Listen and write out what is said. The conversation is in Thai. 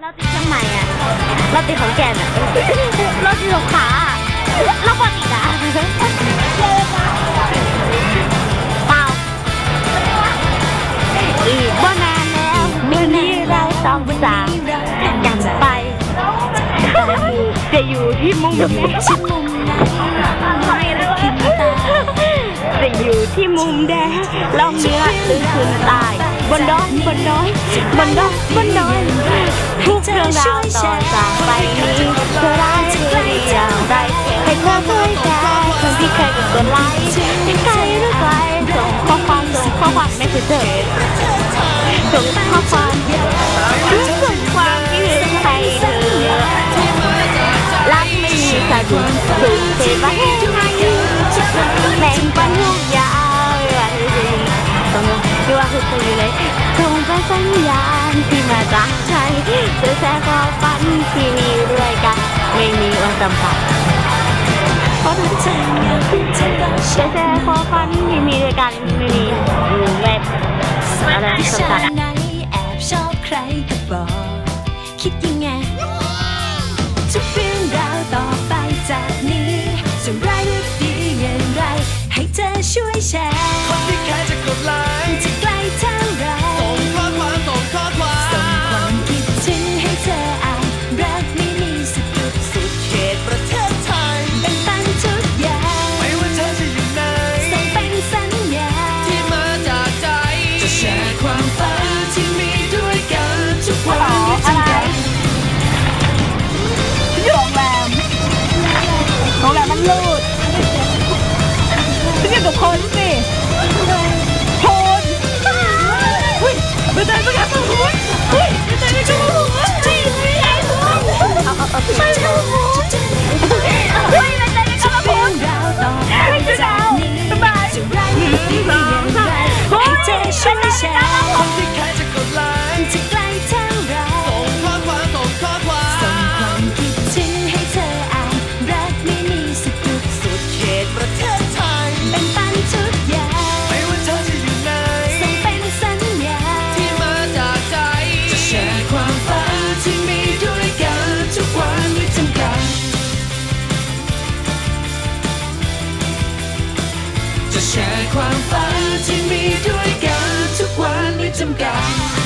เราติดเชียงใหม่อะ เราติดของแก่นอะ เราติดสงขลาอะเราปติดอะเปล่าอีกบ่นานแล้ววันนี้เราต้องจากกันไปจะอยู่ที่มุมไหนที่มุมไหนพิมพ์ตาจะอยู่ที่มุมแดงล่องเนื้อหรือคืนตายบนดอยบนดอยบนดอยบนดอยทุกเรื่องราวต่ อจากไปนี้เธอได้เธอได้อย่างไรให้เธอเคยแชร์คนที่เคยกดกดไลค์ไกลหรือไกลส่งข้อความ สัญญาณที่มาจากใจเธอแค่ความฝันที่มีด้วยกัน ไม่มีวันจำกัดเพราะเธออยากจะได้เธฉัอแค่ความฝันที่มีด้วยกันไม่มีเว็บอะไรชาจำกัดไหนแอบชอบใครก็บอกคิดยัง พ้นสิพ้นไม่ได้ จะแชร์ความฝันที่มีด้วยกันทุกวันไม่จำกัด